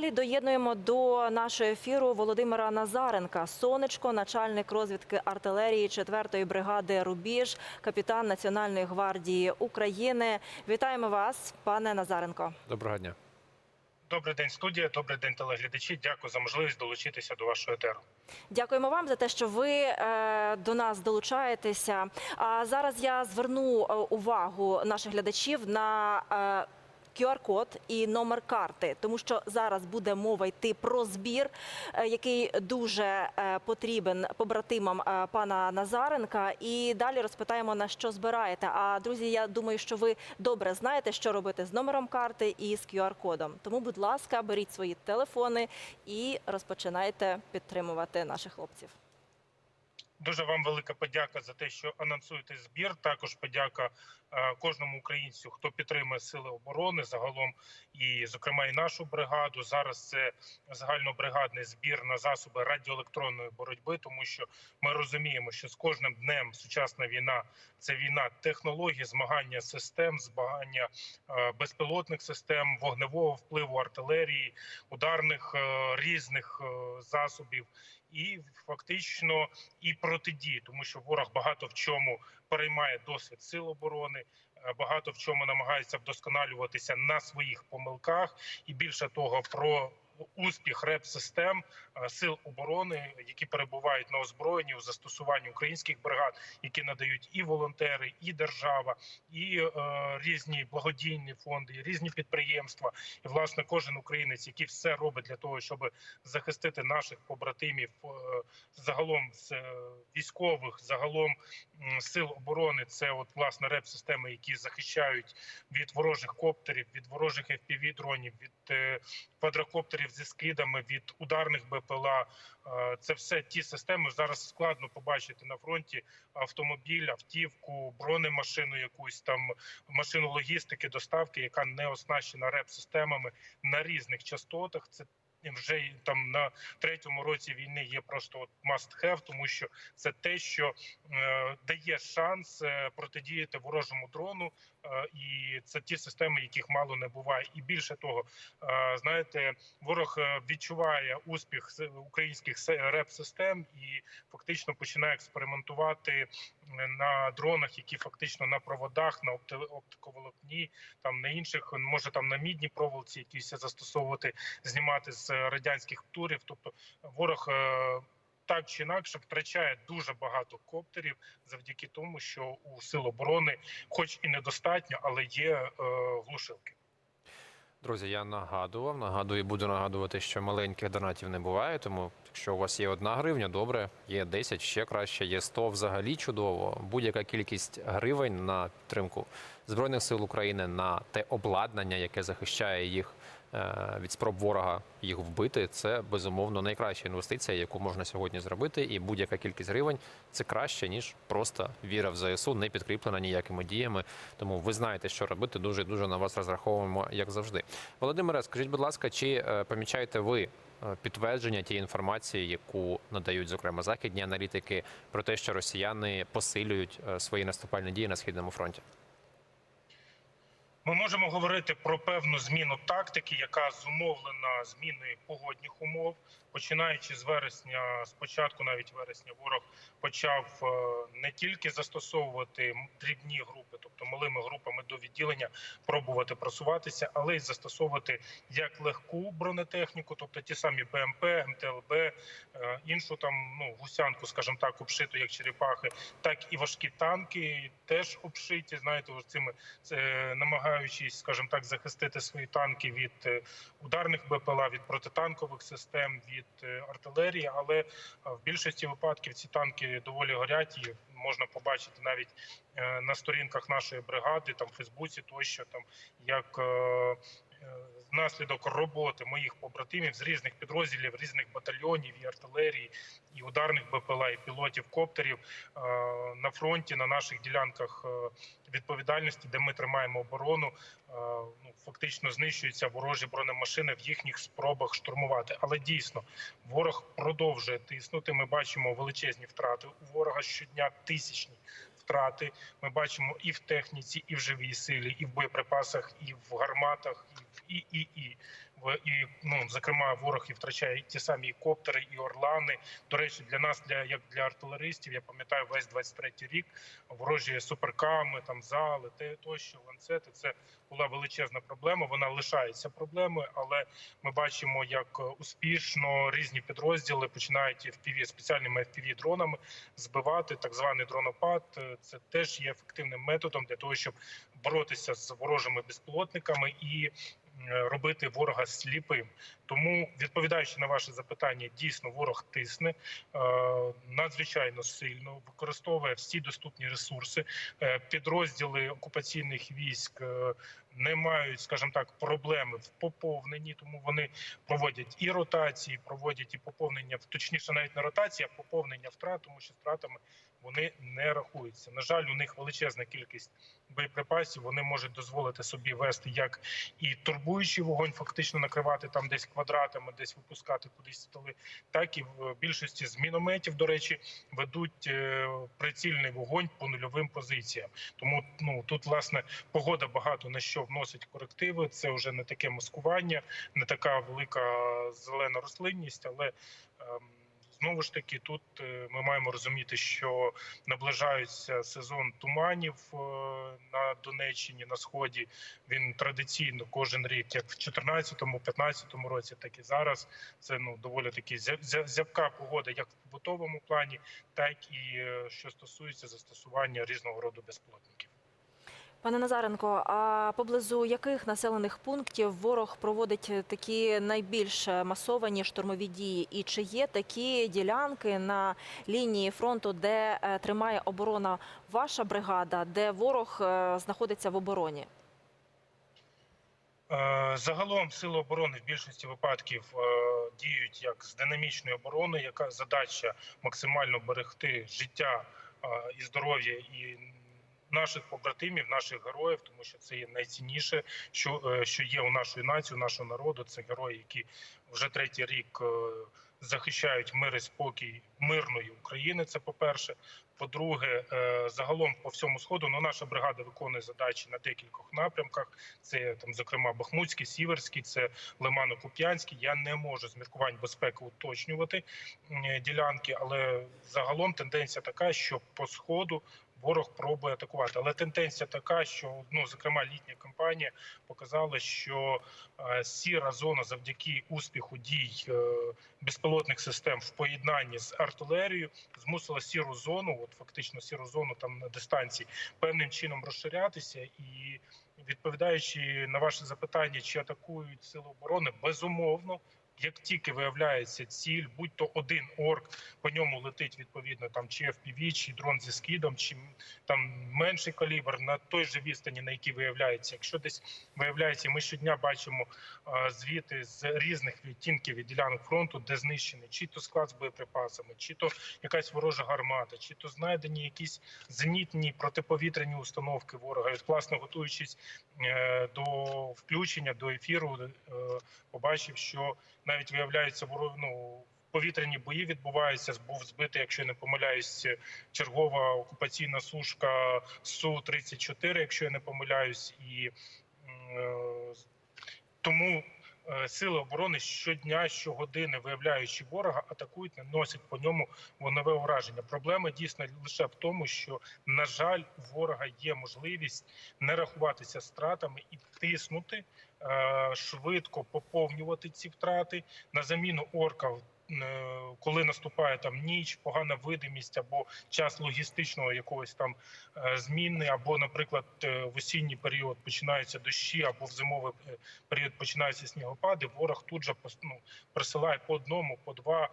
далі доєднуємо до нашого ефіру Володимира Назаренка, сонечко, начальник розвідки артилерії 4-ї бригади Рубіж, капітан Національної гвардії України. Вітаємо вас, пане Назаренко. Доброго дня. Добрий день, студія. Добрий день, телеглядачі. Дякую за можливість долучитися до вашого етеру. Дякуємо вам за те, що ви е, до нас долучаєтеся. А зараз я зверну е, увагу наших глядачів на е, QR-код і номер карти, тому що зараз буде мова йти про збір, е, який дуже е, потрібен побратимам е, пана Назаренка. І далі розпитаємо на що збираєте. А друзі, я думаю, що ви добре знаєте, що робити з номером карти і з QR-кодом. Тому, будь ласка, беріть свої телефони і розпочинайте підтримувати наших хлопців. Дуже вам велика подяка за те, що анонсуєте збір. Також подяка е, кожному українцю, хто підтримує сили оборони, загалом і, зокрема, і нашу бригаду. Зараз це загальнобригадний збір на засоби радіоелектронної боротьби, тому що ми розуміємо, що з кожним днем сучасна війна це війна технологій, змагання систем, змагання е, безпілотних систем, вогневого впливу артилерії, ударних е, різних засобів. І фактично і протидії, тому що ворог багато в чому переймає досвід сил оборони, е, багато в чому намагається вдосконалюватися на своїх помилках, і більше того, про успіх реп-систем е, сил оборони, які перебувають на озброєнні у застосуванні українських бригад, які надають і волонтери, і держава, і е, різні благодійні фонди, і різні підприємства, і власне кожен українець, який все робить для того, щоб захистити наших побратимів е, загалом з е, військових, загалом м, сил оборони. Це от власне реп-системи, які захищають від ворожих коптерів, від ворожих fpv дронів, від е, квадрокоптерів зі скидами, від ударних БПЛА. Е, Це все ті системи. Зараз складно побачити на фронті автомобіль, автівку, бронемашину, якусь там машину логістики, доставки, яка не оснащена реп-системами на різних частотах. Це вже там на третьому році війни є просто must have, тому що це те, що е, дає шанс е, протидіяти ворожому дрону, і це ті системи, яких мало не буває. І більше того, е, знаєте, ворог е, відчуває успіх українських реп-систем і фактично починає експериментувати е, на дронах, які фактично на проводах, на опти- оптиковолокні, там на інших, може там на мідній проволоці якісь застосовувати, знімати з е, радянських турів. Тобто ворог. Так чи інакше втрачає дуже багато коптерів завдяки тому, що у сил оборони, хоч і недостатньо, але є е, глушилки. Друзі, я нагадував, нагадую, буду нагадувати, що маленьких донатів не буває. Тому, якщо у вас є одна гривня, добре, є 10, ще краще, є 100, взагалі чудово. Будь-яка кількість гривень на підтримку Збройних сил України на те обладнання, яке захищає їх від спроб ворога їх вбити, це безумовно найкраща інвестиція, яку можна сьогодні зробити. І будь-яка кількість гривень це краще ніж просто віра в ЗСУ, не підкріплена ніякими діями. Тому ви знаєте, що робити. Дуже дуже на вас розраховуємо, як завжди. Володимире, скажіть, будь ласка, чи е, помічаєте ви е, підтвердження тієї інформації, яку надають зокрема західні аналітики, про те, що росіяни посилюють е, свої наступальні дії на східному фронті? Ми можемо говорити про певну зміну тактики, яка зумовлена зміною погодних умов. Починаючи з вересня, з початку навіть вересня, ворог почав е, не тільки застосовувати дрібні групи, тобто малими групами до відділення, пробувати просуватися, але й застосовувати як легку бронетехніку, тобто ті самі БМП, МТЛБ, е, іншу там ну гусянку, скажімо так, обшиту як черепахи, так і важкі танки, теж обшиті. Знаєте, ось цими це намагаючись, скажімо так, захистити свої танки від е, ударних БПЛА, від протитанкових систем, від е, артилерії. Але е, в більшості випадків ці танки доволі горять і можна побачити навіть на сторінках нашої бригади, там в Фейсбуці, тощо там як. Е, Внаслідок роботи моїх побратимів з різних підрозділів, різних батальйонів і артилерії, і ударних БПЛА, і пілотів коптерів е, на фронті на наших ділянках е, відповідальності, де ми тримаємо оборону, ну фактично знищуються ворожі бронемашини в їхніх спробах штурмувати. Але дійсно ворог продовжує тиснути. Ми бачимо величезні втрати у ворога щодня тисячні. Втрати ми бачимо і в техніці, і в живій силі, і в боєприпасах, і в гарматах, і і, і, і. І ну зокрема, ворог і втрачає ті самі і коптери, і орлани. До речі, для нас, для як для артилеристів, я пам'ятаю весь 23-й рік ворожі суперками, там зали, те тощо, ланцети. Це була величезна проблема. Вона лишається проблемою, але ми бачимо, як е, успішно різні підрозділи починають FPV, спеціальними fpv дронами збивати так званий дронопад. Е, Це теж є ефективним методом для того, щоб боротися з ворожими безпілотниками і робити ворога сліпим. Тому, відповідаючи на ваше запитання, дійсно ворог тисне е, надзвичайно сильно, використовує всі доступні ресурси. Е, Підрозділи окупаційних військ е, не мають, скажімо так, проблеми в поповненні, тому вони проводять і ротації, проводять і поповнення, точніше, навіть не ротації, а поповнення втрат, тому що втратами вони не рахуються. На жаль, у них величезна кількість боєприпасів. Вони можуть дозволити собі вести як і турбуючий вогонь, фактично накривати там десь квадратами, десь випускати кудись столи, так і в більшості з мінометів, до речі, ведуть е, прицільний вогонь по нульовим позиціям. Тому ну тут власне погода багато на що вносить корективи. Це вже не таке маскування, не така велика зелена рослинність, але ем, знову ж таки тут е, ми маємо розуміти, що наближається сезон туманів е, на Донеччині на сході. Він традиційно кожен рік, як в 2014-2015 році, так і зараз. Це ну доволі таки зя- зя- зябка погода, як в побутовому плані, так і е, що стосується застосування різного роду безпілотників. Пане Назаренко, а поблизу яких населених пунктів ворог проводить такі найбільш масовані штурмові дії? І чи є такі ділянки на лінії фронту, де е, тримає оборона ваша бригада, де ворог е, знаходиться в обороні? Е, Загалом сили оборони в більшості випадків діють як з динамічної оборони, яка задача максимально берегти життя і здоров'я і наших побратимів, наших героїв, тому що це є найцінніше, що, е, що є у нашої нації, у нашого народу. Це герої, які вже третій рік е, захищають мир і спокій мирної України. Це по перше. По-друге, е, загалом по всьому сходу ну, наша бригада виконує задачі на декількох напрямках. Це там, зокрема, Бахмутський, Сіверський, це Лимано-Куп'янський. Я не можу з міркувань безпеки уточнювати ділянки, але загалом тенденція така, що по сходу ворог пробує атакувати. Але тенденція така, що ну зокрема літня кампанія показала, що е, сіра зона завдяки успіху дій е, безпілотних систем в поєднанні з артилерією змусила сіру зону, от фактично сіру зону там на дистанції, певним чином розширятися і. Відповідаючи на ваше запитання, чи атакують сили оборони, безумовно, як тільки виявляється ціль, будь то один орк, по ньому летить відповідно там чи FPV, чи дрон зі скидом, чи там менший калібр на той же відстані, на якій виявляється. Якщо десь виявляється, ми щодня бачимо звіти з різних відтінків і ділянок фронту, де знищений чи то склад з боєприпасами, чи то якась ворожа гармата, чи то знайдені якісь зенітні протиповітряні установки ворога. І, власне, готуючись е, до включення до ефіру, е, побачив, що навіть виявляється ну, повітряні бої відбуваються. Був збитий, якщо я не помиляюсь, чергова окупаційна сушка су 34 якщо я не помиляюсь, і е, тому. Е, Сили оборони щодня, щогодини, виявляючи ворога, атакують, наносять по ньому вогневе ураження. Проблема дійсно лише в тому, що на жаль, у ворога є можливість не рахуватися стратами і тиснути е, швидко поповнювати ці втрати на заміну орка. Е, Коли наступає там ніч, погана видимість або час логістичного якогось там е, зміни, або, наприклад, е, в осінній період починаються дощі, або в зимовий період починаються снігопади. Ворог тут же ну, присилає по одному, по два,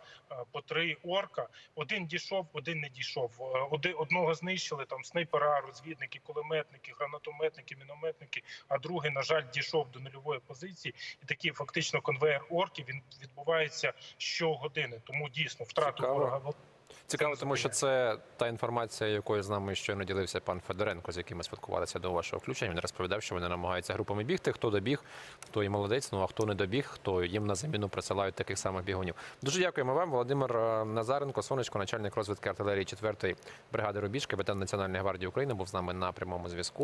по три орка. Один дійшов, один не дійшов. Е, Оди- одного знищили там снайпера, розвідники, кулеметники, гранатометники, мінометники. А другий, на жаль, дійшов до нульової позиції, і такий фактично конвейер орків він відбувається щогодини. Тому дійсно втрату Цікаво. ворога Цікаво, тому що це та інформація, якою з нами щойно ділився пан Федоренко, з яким ми спілкувалися до вашого включення. Він розповідав, що вони намагаються групами бігти. Хто добіг, хто і молодець. Ну а хто не добіг, хто їм на заміну присилають таких самих бігунів. Дуже дякуємо вам, Володимир е, Назаренко, сонечко, начальник розвідки артилерії 4-ї бригади Рубіж, капітан Національної гвардії України, був з нами на прямому зв'язку.